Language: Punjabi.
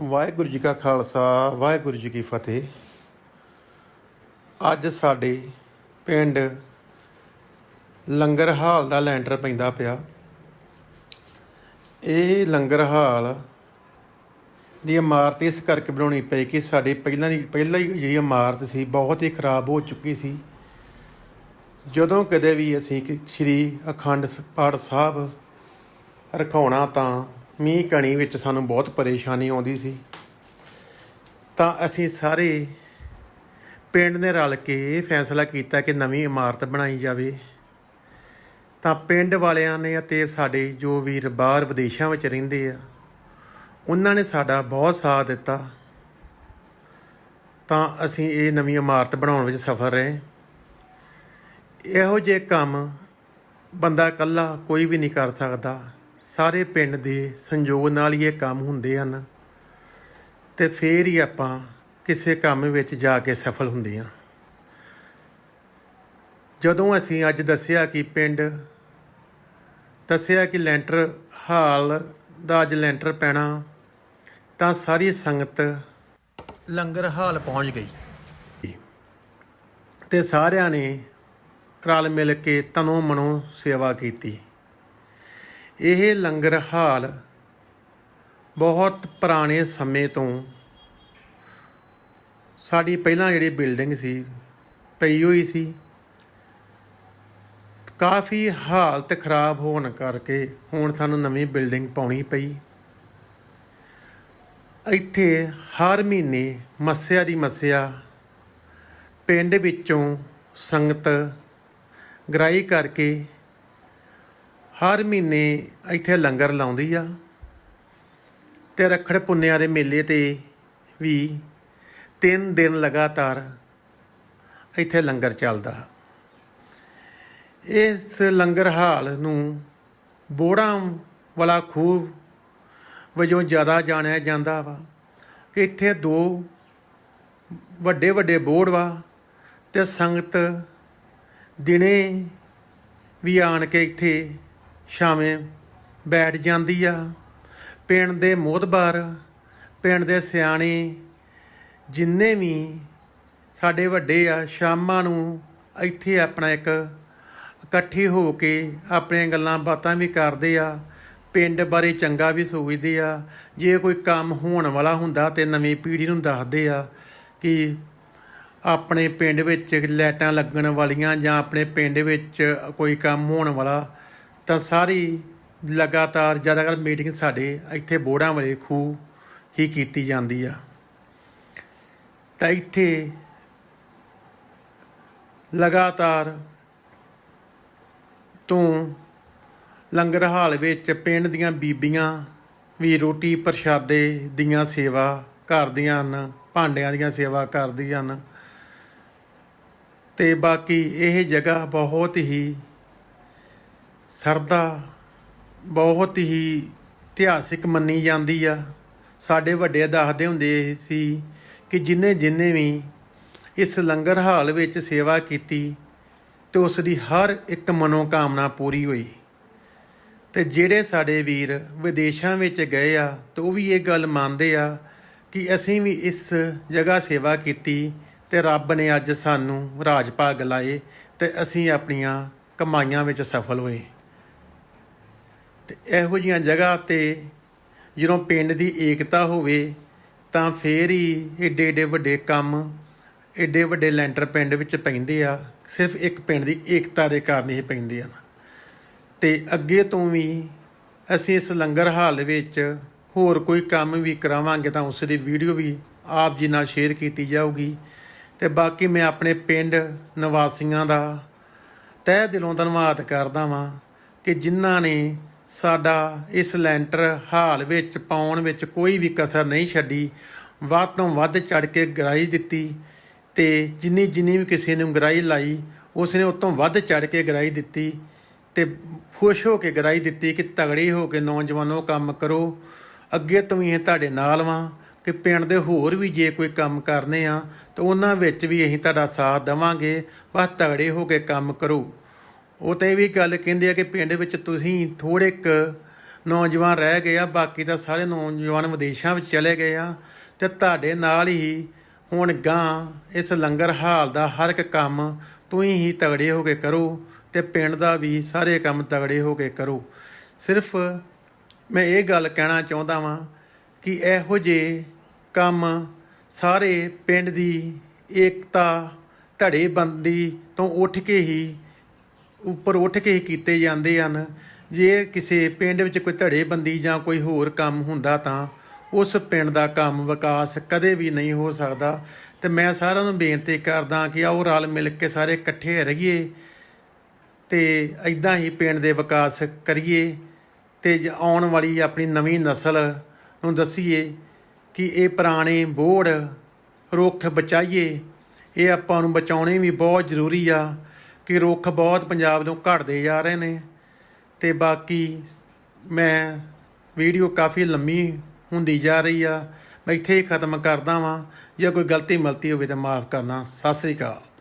ਵਾਹਿਗੁਰੂ ਜੀ ਕਾ ਖਾਲਸਾ, ਵਾਹਿਗੁਰੂ ਜੀ ਕੀ ਫਤਿਹ। ਅੱਜ ਸਾਡੇ ਪਿੰਡ ਲੰਗਰ ਹਾਲ ਦਾ ਲੈਂਟਰ ਪੈਂਦਾ ਪਿਆ। ਇਹ ਲੰਗਰ ਹਾਲ ਦੀ ਇਮਾਰਤ ਇਸ ਕਰਕੇ ਬਣਾਉਣੀ ਪਈ ਕਿ ਸਾਡੀ ਪਹਿਲਾਂ ਦੀ ਪਹਿਲਾਂ ਹੀ ਜਿਹੜੀ ਇਮਾਰਤ ਸੀ, ਬਹੁਤ ਹੀ ਖਰਾਬ ਹੋ ਚੁੱਕੀ ਸੀ। ਜਦੋਂ ਕਦੇ ਵੀ ਅਸੀਂ ਕਿ ਸ਼੍ਰੀ ਅਖੰਡ ਪਾਠ ਸਾਹਿਬ ਰਖਾਉਣਾ ਤਾਂ ਮੀਂਹ ਕਣੀ ਵਿੱਚ ਸਾਨੂੰ ਬਹੁਤ ਪਰੇਸ਼ਾਨੀ ਆਉਂਦੀ ਸੀ। ਤਾਂ ਅਸੀਂ ਸਾਰੇ ਪਿੰਡ ਨੇ ਰਲ ਕੇ ਇਹ ਫੈਸਲਾ ਕੀਤਾ ਕਿ ਨਵੀਂ ਇਮਾਰਤ ਬਣਾਈ ਜਾਵੇ। ਤਾਂ ਪਿੰਡ ਵਾਲਿਆਂ ਨੇ ਅਤੇ ਸਾਡੇ ਜੋ ਵੀਰ ਬਾਹਰ ਵਿਦੇਸ਼ਾਂ ਵਿੱਚ ਰਹਿੰਦੇ ਆ, ਉਹਨਾਂ ਨੇ ਸਾਡਾ ਬਹੁਤ ਸਾਥ ਦਿੱਤਾ। ਤਾਂ ਅਸੀਂ ਇਹ ਨਵੀਂ ਇਮਾਰਤ ਬਣਾਉਣ ਵਿੱਚ ਸਫਲ ਰਹੇ। ਇਹੋ ਜਿਹੇ ਕੰਮ ਬੰਦਾ ਇਕੱਲਾ ਕੋਈ ਵੀ ਨਹੀਂ ਕਰ ਸਕਦਾ। ਸਾਰੇ ਪਿੰਡ ਦੇ ਸੰਯੋਗ ਨਾਲ ਹੀ ਇਹ ਕੰਮ ਹੁੰਦੇ ਹਨ ਤੇ ਫੇਰ ਹੀ ਆਪਾਂ ਕਿਸੇ ਕੰਮ ਵਿੱਚ ਜਾ ਕੇ ਸਫਲ ਹੁੰਦੇ ਹਾਂ। ਜਦੋਂ ਅਸੀਂ ਅੱਜ ਦੱਸਿਆ ਕਿ ਪਿੰਡ, ਦੱਸਿਆ ਕਿ ਲੈਂਟਰ ਹਾਲ ਦਾ ਅੱਜ ਲੈਂਟਰ ਪੈਣਾ, ਤਾਂ ਸਾਰੀ ਸੰਗਤ ਲੰਗਰ ਹਾਲ ਪਹੁੰਚ ਗਈ। ਤੇ ਸਾਰਿਆਂ ਨੇ ਰਲ ਮਿਲ ਕੇ ਤਨੋਂ ਮਨੋਂ ਸੇਵਾ ਕੀਤੀ। ਇਹ ਲੰਗਰ ਹਾਲ ਬਹੁਤ ਪੁਰਾਣੇ ਸਮੇਂ ਤੋਂ ਸਾਡੀ ਪਹਿਲਾਂ ਜਿਹੜੀ ਬਿਲਡਿੰਗ ਸੀ, ਪਈ ਹੋਈ ਸੀ। ਕਾਫੀ ਹਾਲਤ ਖਰਾਬ ਹੋਣ ਕਰਕੇ ਹੁਣ ਸਾਨੂੰ ਨਵੀਂ ਬਿਲਡਿੰਗ ਪਾਉਣੀ ਪਈ। ਇੱਥੇ ਹਰ ਮਹੀਨੇ ਮੱਸਿਆ ਦੀ ਮੱਸਿਆ ਪਿੰਡ ਵਿੱਚੋਂ ਸੰਗਤ ਗ੍ਰਾਈ ਕਰਕੇ ਹਰ ਮਹੀਨੇ ਇੱਥੇ ਲੰਗਰ ਲਾਉਂਦੀ ਆ ਤੇ ਰੱਖੜ ਪੁੰਨਿਆਂ ਦੇ ਮੇਲੇ ਤੇ ਵੀ ਤਿੰਨ ਦਿਨ ਲਗਾਤਾਰ ਇੱਥੇ ਲੰਗਰ ਚੱਲਦਾ। ਇਸ ਲੰਗਰ ਹਾਲ ਨੂੰ ਬੋੜਾਂ ਵਾਲਾ ਖੂਹ ਵਜੋਂ ਜ਼ਿਆਦਾ ਜਾਣਿਆ ਜਾਂਦਾ ਵਾ। ਇੱਥੇ ਦੋ ਵੱਡੇ ਵੱਡੇ ਬੋੜ ਵਾ ਤੇ ਸੰਗਤ ਦਿਨੇ ਵੀ ਆਣ ਕੇ ਇੱਥੇ ਛਾਵੇਂ ਬੈਠ ਜਾਂਦੀ ਆ। ਪਿੰਡ ਦੇ ਮੋਹਤਬਾਰ, ਪਿੰਡ ਦੇ ਸਿਆਣੇ ਜਿੰਨੇ ਵੀ ਸਾਡੇ ਵੱਡੇ ਆ, ਸ਼ਾਮਾਂ ਨੂੰ ਇੱਥੇ ਆਪਣਾ ਇੱਕ ਇਕੱਠੇ ਹੋ ਕੇ ਆਪਣੀਆਂ ਗੱਲਾਂ ਬਾਤਾਂ ਵੀ ਕਰਦੇ ਆ। ਪਿੰਡ ਬਾਰੇ ਚੰਗਾ ਵੀ ਸੋਚਦੇ ਆ। ਜੇ ਕੋਈ ਕੰਮ ਹੋਣ ਵਾਲਾ ਹੁੰਦਾ ਤੇ ਨਵੀਂ ਪੀੜ੍ਹੀ ਨੂੰ ਦੱਸਦੇ ਆ ਕਿ ਆਪਣੇ ਪਿੰਡ ਵਿੱਚ ਲਾਈਟਾਂ ਲੱਗਣ ਵਾਲੀਆਂ ਜਾਂ ਆਪਣੇ ਪਿੰਡ ਵਿੱਚ ਕੋਈ ਕੰਮ ਹੋਣ ਵਾਲਾ ਤਾਂ ਸਾਰੀ ਲਗਾਤਾਰ ਜ਼ਿਆਦਾਤਰ ਮੀਟਿੰਗ ਸਾਡੇ ਇੱਥੇ ਬੋੜਾਂ ਵਾਲੇ ਖੂਹ ਹੀ ਕੀਤੀ ਜਾਂਦੀ ਆ, ਤਾਂ ਇੱਥੇ ਲਗਾਤਾਰ ਤੋਂ ਲੰਗਰ ਹਾਲ ਵਿੱਚ ਪਿੰਡ ਦੀਆਂ ਬੀਬੀਆਂ ਵੀ ਰੋਟੀ ਪ੍ਰਸ਼ਾਦੇ ਦੀਆਂ ਸੇਵਾ ਕਰਦੀਆਂ ਹਨ, ਭਾਂਡਿਆਂ ਦੀਆਂ ਸੇਵਾ ਕਰਦੀਆਂ ਹਨ। ਤੇ ਬਾਕੀ ਇਹ ਜਗ੍ਹਾ ਬਹੁਤ ਹੀ ਸਰਦਾ ਬਹੁਤ ਹੀ ਇਤਿਹਾਸਿਕ ਮੰਨੀ ਜਾਂਦੀ ਆ। ਸਾਡੇ ਵੱਡੇ ਦੱਸਦੇ ਹੁੰਦੇ ਸੀ ਕਿ ਜਿੰਨੇ ਜਿੰਨੇ ਵੀ ਇਸ ਲੰਗਰ ਹਾਲ ਵਿੱਚ ਸੇਵਾ ਕੀਤੀ ਤੇ ਉਸ ਦੀ ਹਰ ਇੱਕ ਮਨੋਕਾਮਨਾ ਪੂਰੀ ਹੋਈ। ਤੇ ਜਿਹੜੇ ਸਾਡੇ ਵੀਰ ਵਿਦੇਸ਼ਾਂ ਵਿੱਚ ਗਏ ਆ ਤੇ ਉਹ ਵੀ ਇਹ ਗੱਲ ਮੰਨਦੇ ਆ ਕਿ ਅਸੀਂ ਵੀ ਇਸ ਜਗ੍ਹਾ ਸੇਵਾ ਕੀਤੀ ਤੇ ਰੱਬ ਨੇ ਅੱਜ ਸਾਨੂੰ ਰਾਜ ਭਾਗ ਲਾਏ ਤੇ ਅਸੀਂ ਆਪਣੀਆਂ ਕਮਾਈਆਂ ਵਿੱਚ ਸਫਲ ਹੋਏ। ਤੇ ਇਹੋ ਜੀਆਂ ਜਗ੍ਹਾ ਤੇ ਜਦੋਂ ਪਿੰਡ ਦੀ ਏਕਤਾ ਹੋਵੇ, ਤਾਂ ਫੇਰ ਹੀ ਏਡੇ ਏਡੇ ਵੱਡੇ ਕੰਮ, ਏਡੇ ਵੱਡੇ ਲੈਂਟਰ ਪਿੰਡ ਵਿੱਚ ਪੈਂਦੇ ਆ। ਸਿਰਫ ਇੱਕ ਪਿੰਡ ਦੀ ਏਕਤਾ ਦੇ ਕਾਰਨ ਹੀ ਪੈਂਦੇ ਹਨ ਤੇ ਅੱਗੇ ਤੋਂ ਵੀ ਅਸੀਂ ਇਸ ਲੰਗਰ ਹਾਲ ਵਿੱਚ ਹੋਰ ਕੋਈ ਕੰਮ ਵੀ ਕਰਾਵਾਂਗੇ ਤਾਂ ਉਸ ਦੀ ਵੀਡੀਓ ਵੀ ਆਪ ਜੀ ਨਾਲ ਸ਼ੇਅਰ ਕੀਤੀ ਜਾਊਗੀ। ਤੇ ਬਾਕੀ ਮੈਂ ਆਪਣੇ ਪਿੰਡ ਨਿਵਾਸੀਆਂ ਦਾ ਤਹਿ ਦਿਲੋਂ ਧੰਨਵਾਦ ਕਰਦਾ ਵਾਂ ਕਿ ਜਿਨ੍ਹਾਂ ਨੇ ਸਾਡਾ ਇਸ ਲੈਂਟਰ ਹਾਲ ਵਿੱਚ ਪਾਉਣ ਵਿੱਚ ਕੋਈ ਵੀ ਕਸਰ ਨਹੀਂ ਛੱਡੀ। ਵੱਧ ਤੋਂ ਵੱਧ ਚੜ ਕੇ ਗਰਾਈ ਦਿੱਤੀ ਤੇ ਜਿੰਨੀ ਜਿੰਨੀ ਵੀ ਕਿਸੇ ਨੂੰ ਗਰਾਈ ਲਾਈ ਉਸ ਨੇ ਉਤੋਂ ਵੱਧ ਚੜ ਕੇ ਗਰਾਈ ਦਿੱਤੀ ਤੇ ਖੁਸ਼ ਹੋ ਕੇ ਗਰਾਈ ਦਿੱਤੀ ਕਿ ਤਗੜੇ ਹੋ ਕੇ ਨੌਜਵਾਨੋ ਕੰਮ ਕਰੋ। ਅੱਗੇ ਤੋਂ ਵੀ ਇਹ ਤੁਹਾਡੇ ਨਾਲ ਵਾਂ ਕਿ ਪਿੰਡ ਦੇ ਹੋਰ ਵੀ ਜੇ ਕੋਈ ਕੰਮ ਕਰਨੇ ਆ ਤਾਂ ਉਹਨਾਂ ਵਿੱਚ ਵੀ ਅਸੀਂ ਤੁਹਾਡਾ ਸਾਥ ਦੇਵਾਂਗੇ। ਬਸ ਤਗੜੇ ਹੋ ਕੇ ਕੰਮ ਕਰੋ। ਉਹ ਤਾਂ ਇਹ ਵੀ ਗੱਲ ਕਹਿੰਦੇ ਆ ਕਿ ਪਿੰਡ ਵਿੱਚ ਤੁਸੀਂ ਥੋੜੇ ਕ ਨੌਜਵਾਨ ਰਹਿ ਗਏ ਆ, ਬਾਕੀ ਤਾਂ ਸਾਰੇ ਨੌਜਵਾਨ ਵਿਦੇਸ਼ਾਂ ਵਿੱਚ ਚਲੇ ਗਏ ਆ ਤੇ ਤੁਹਾਡੇ ਨਾਲ ਹੀ ਹੁਣ ਗਾਂ ਇਸ ਲੰਗਰ ਹਾਲ ਦਾ ਹਰ ਇੱਕ ਕੰਮ ਤੁਸੀਂ ਹੀ ਤਗੜੇ ਹੋ ਕੇ ਕਰੋ ਤੇ ਪਿੰਡ ਦਾ ਵੀ ਸਾਰੇ ਕੰਮ ਤਗੜੇ ਹੋ ਕੇ ਕਰੋ। ਸਿਰਫ ਮੈਂ ਇਹ ਗੱਲ ਕਹਿਣਾ ਚਾਹੁੰਦਾ ਵਾਂ ਕਿ ਇਹੋ ਜਿਹੇ ਕੰਮ ਸਾਰੇ ਪਿੰਡ ਦੀ ਏਕਤਾ, ਧੜੇਬੰਦੀ ਤੋਂ ਉੱਠ ਕੇ ਹੀ ਉੱਪਰ ਉੱਠ ਕੇ ਹੀ ਕੀਤੇ ਜਾਂਦੇ ਹਨ। ਜੇ ਕਿਸੇ ਪਿੰਡ ਵਿੱਚ ਕੋਈ ਧੜੇਬੰਦੀ ਜਾਂ ਕੋਈ ਹੋਰ ਕੰਮ ਹੁੰਦਾ ਤਾਂ ਉਸ ਪਿੰਡ ਦਾ ਕੰਮ ਵਿਕਾਸ ਕਦੇ ਵੀ ਨਹੀਂ ਹੋ ਸਕਦਾ। ਤੇ ਮੈਂ ਸਾਰਿਆਂ ਨੂੰ ਬੇਨਤੀ ਕਰਦਾ ਕਿ ਆਓ ਰਲ ਮਿਲ ਕੇ ਸਾਰੇ ਇਕੱਠੇ ਰਹੀਏ ਤੇ ਇਦਾਂ ਹੀ ਪਿੰਡ ਦੇ ਵਿਕਾਸ ਕਰੀਏ ਤੇ ਆਉਣ ਵਾਲੀ ਆਪਣੀ ਨਵੀਂ ਨਸਲ ਨੂੰ ਦੱਸੀਏ ਕਿ ਇਹ ਪੁਰਾਣੇ ਬੋੜ ਰੁੱਖ ਬਚਾਈਏ। ਇਹ ਆਪਾਂ ਨੂੰ ਬਚਾਉਣੇ ਵੀ ਬਹੁਤ ਜ਼ਰੂਰੀ ਆ। ਕਿ ਰੁੱਖ ਬਹੁਤ ਪੰਜਾਬ ਤੋਂ ਘਟਦੇ ਜਾ ਰਹੇ ਨੇ ਤੇ ਬਾਕੀ ਮੈਂ ਵੀਡੀਓ ਕਾਫੀ ਲੰਮੀ ਹੁੰਦੀ ਜਾ ਰਹੀ ਆ। ਮੈਂ ਇੱਥੇ ਹੀ ਖਤਮ ਕਰਦਾ ਵਾਂ। ਜੇ ਕੋਈ ਗਲਤੀ ਮਲਤੀ ਹੋਵੇ ਤਾਂ ਮਾਫ ਕਰਨਾ। ਸਤਿ ਸ੍ਰੀ ਅਕਾਲ।